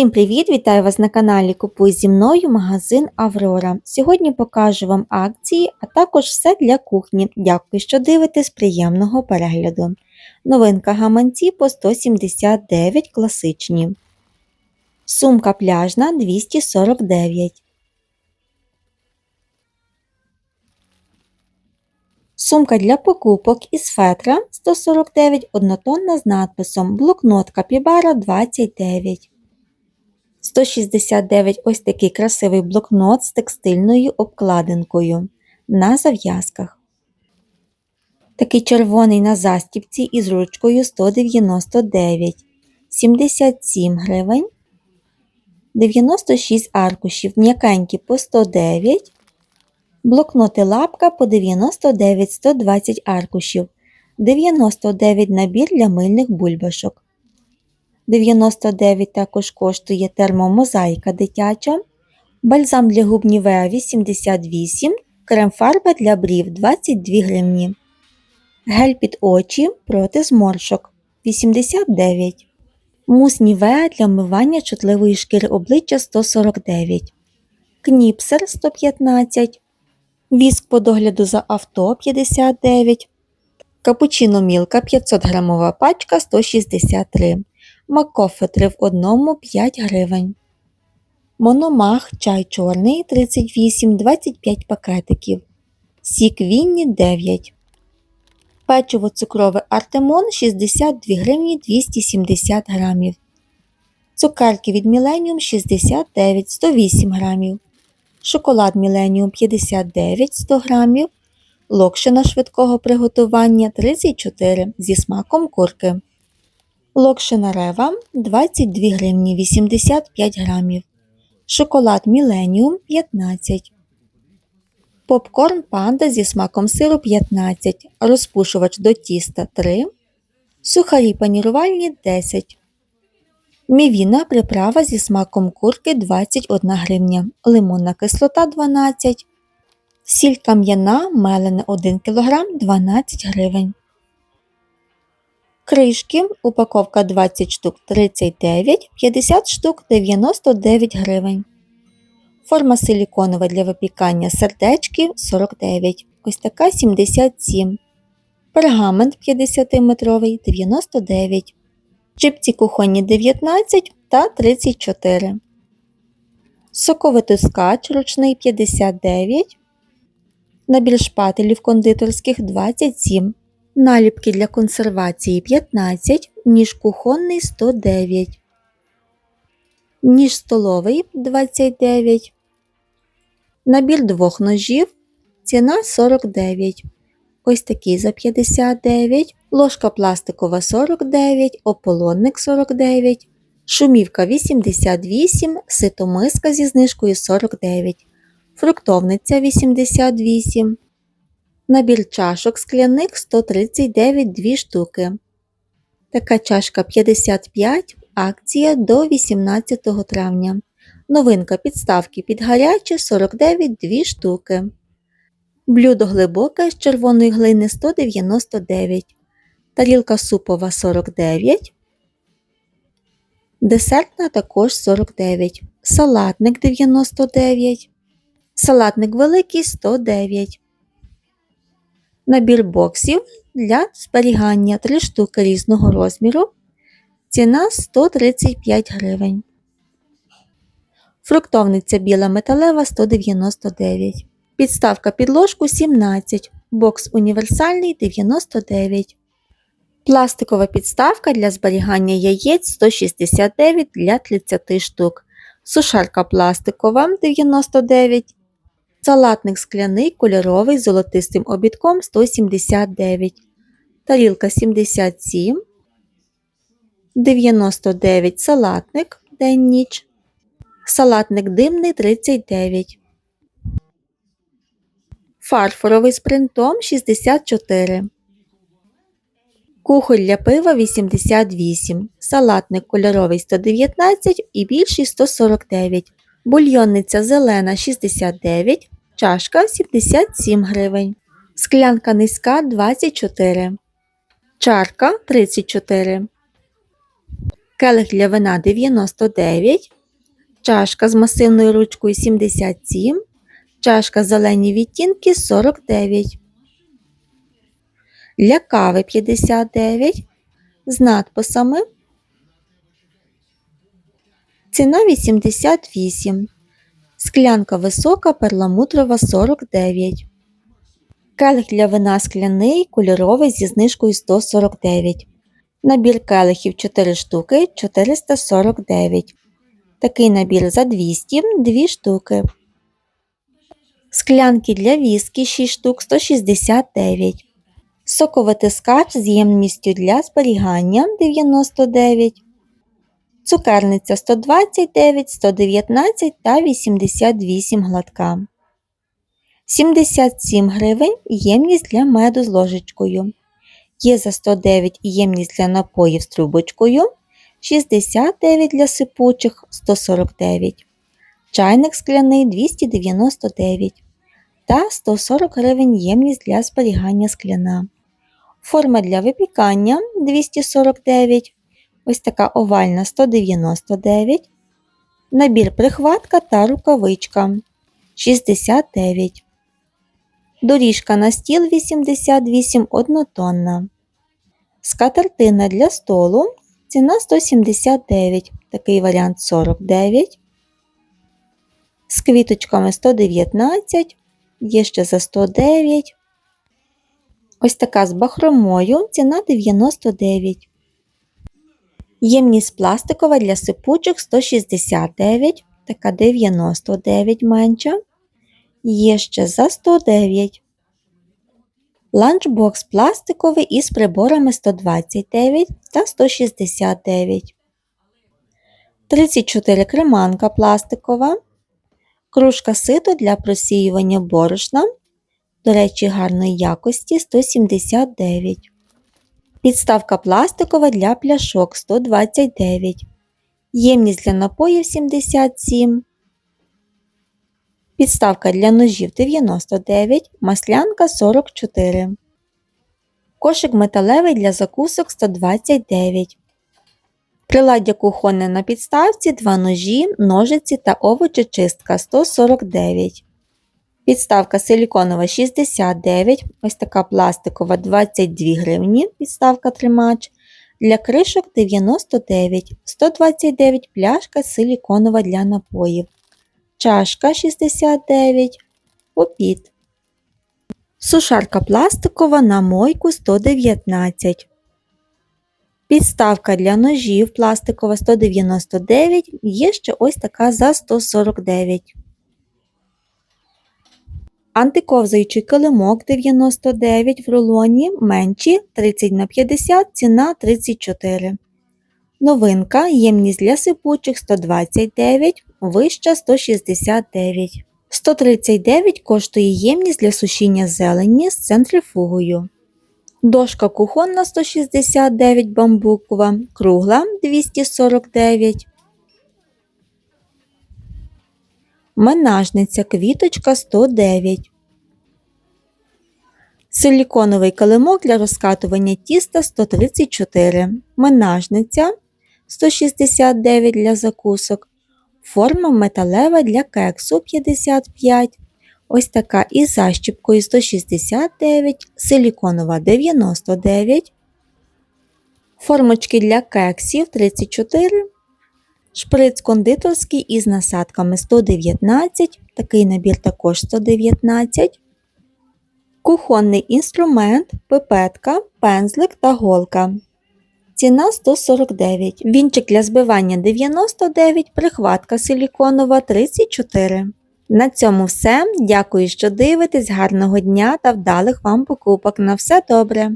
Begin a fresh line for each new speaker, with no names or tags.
Всім привіт! Вітаю вас на каналі Купуй зі мною магазин Аврора. Сьогодні покажу вам акції, а також все для кухні. Дякую, що дивитесь приємного перегляду. Новинка гаманці по 179 класичні. Сумка пляжна 249. Сумка для покупок із фетра 149 однотонна з надписом Блокнот Капібара 29. 169 ось такий красивий блокнот з текстильною обкладинкою на зав'язках. Такий червоний на застіпці із ручкою 199, 77 гривень, 96 аркушів, м'якенькі по 109, блокноти лапка по 99 120 аркушів, 99 набір для мильних бульбашок. 99 також коштує термомозаїка дитяча, бальзам для губ Нівеа 88, крем-фарба для брів 22 гривні. Гель під очі проти зморшок 89. Мус Нівеа для вмивання чутливої шкіри обличчя 149. Кніпсер 115. Віск по догляду за авто 59. Капучино Мілка 500 грамова пачка 163. Макофе 3 в одному 5 гривень. Мономах чай чорний 38-25 пакетиків. Сік Вінні 9. Печиво цукрове Артемон 62 гривні 270 грамів. Цукерки від Міленіум 69 108 грамів. Шоколад Міленіум 59 100 грамів. Локшина швидкого приготування 34 зі смаком курки. Локшина Рева 22 гривні 85 грамів. Шоколад Міленіум 15. Попкорн панда зі смаком сиру 15. Розпушувач до тіста 3. Сухарі панірувальні 10. Мівіна приправа зі смаком курки 21 гривня. Лимонна кислота 12. Сіль кам'яна мелене 1 кг 12 гривень. Кришки, упаковка 20 штук 39, 50 штук 99 гривень. Форма силіконова для випікання сердечки 49, ось така 77. Пергамент 50-метровий 99. Чипці кухонні 19 та 34. Соковитискач ручний 59. Набір шпателів кондитерських 27. Наліпки для консервації 15, ніж кухонний 109, ніж столовий 29, набір двох ножів, ціна 49. Ось такий за 59, ложка пластикова 49, ополонник 49, шумівка 88, ситомиска зі знижкою 49, фруктовниця 88. Набір чашок скляник 139 2 штуки. Така чашка 55, акція до 18 травня. Новинка підставки під гаряче 49 2 штуки. Блюдо глибоке з червоної глини 199. Тарілка супова 49. Десертна також 49. Салатник 99. Салатник великий 109. Набір боксів для зберігання 3 штуки різного розміру. Ціна 135 гривень. Фруктовниця біла металева 199. Підставка під ложку 17. Бокс універсальний 99. Пластикова підставка для зберігання яєць 169 для 30 штук. Сушарка пластикова 99 Салатник скляний кольоровий з золотистим обідком 179, тарілка 77, 99 салатник день ніч, салатник димний 39, фарфоровий з принтом 64, кухоль для пива 88, салатник кольоровий 119 і більший 149. Бульйонниця зелена 69, чашка 77 гривень. Склянка низька 24. Чарка 34. келих для вина 99, чашка з масивною ручкою 77, чашка зелені відтінки 49, для кави 59 з надписами. Ціна 88. Склянка висока перламутрова 49. Келих для вина скляний кольоровий зі знижкою 149. Набір келихів 4 штуки 449. Такий набір за 200 2 штуки. Склянки для віскі 6 штук 169. Соковитискач з ємністю для зберігання 99. Цукерниця 129, 119 та 88 гладка. 77 гривень ємність для меду з ложечкою. Є за 109 ємність для напоїв з трубочкою, 69 для сипучих 149, чайник скляний 299 та 140 гривень ємність для зберігання скляна. Форма для випікання 249, ось така овальна 199, набір прихватка та рукавичка 69. Доріжка на стіл 88 однотонна. Скатертина для столу. Ціна 179, такий варіант 49. З квіточками 119, є ще за 109. Ось така з бахромою, ціна 99. Ємність пластикова для сипучих 169, така 99 менша. Є ще за 109. Ланчбокс пластиковий із приборами 129 та 169. 34 креманка пластикова. Кружка сито для просіювання борошна. До речі, гарної якості 179. Підставка пластикова для пляшок 129. Ємність для напоїв 77. Підставка для ножів 99, маслянка 44. Кошик металевий для закусок 129. Приладдя кухонне на підставці 2 ножі, ножиці та овочечистка 149. Підставка силіконова 69, ось така пластикова 22 гривні, підставка тримач. Для кришок 99, 129 пляшка силіконова для напоїв чашка 69, попіт. Сушарка пластикова на мойку 119. Підставка для ножів пластикова 199, є ще ось така за 149. Антиковзаючий килимок 99 в рулоні менші 30 на 50, ціна 34. Новинка ємність для сипучих 129, вища 169. 139 коштує ємність для сушіння зелені з центрифугою. Дошка кухонна 169 бамбукова, кругла 249. Менажниця квіточка 109. Силіконовий килимок для розкатування тіста 134. Менажниця 169 для закусок. Форма металева для кексу 55. Ось така із защіпкою 169, силіконова 99. Формочки для кексів 34. Шприц кондитерський із насадками 119. Такий набір також 119. Кухонний інструмент, пипетка, пензлик та голка. Ціна 149. Вінчик для збивання 99, прихватка силіконова 34. На цьому все. Дякую, що дивитесь. Гарного дня та вдалих вам покупок. На все добре!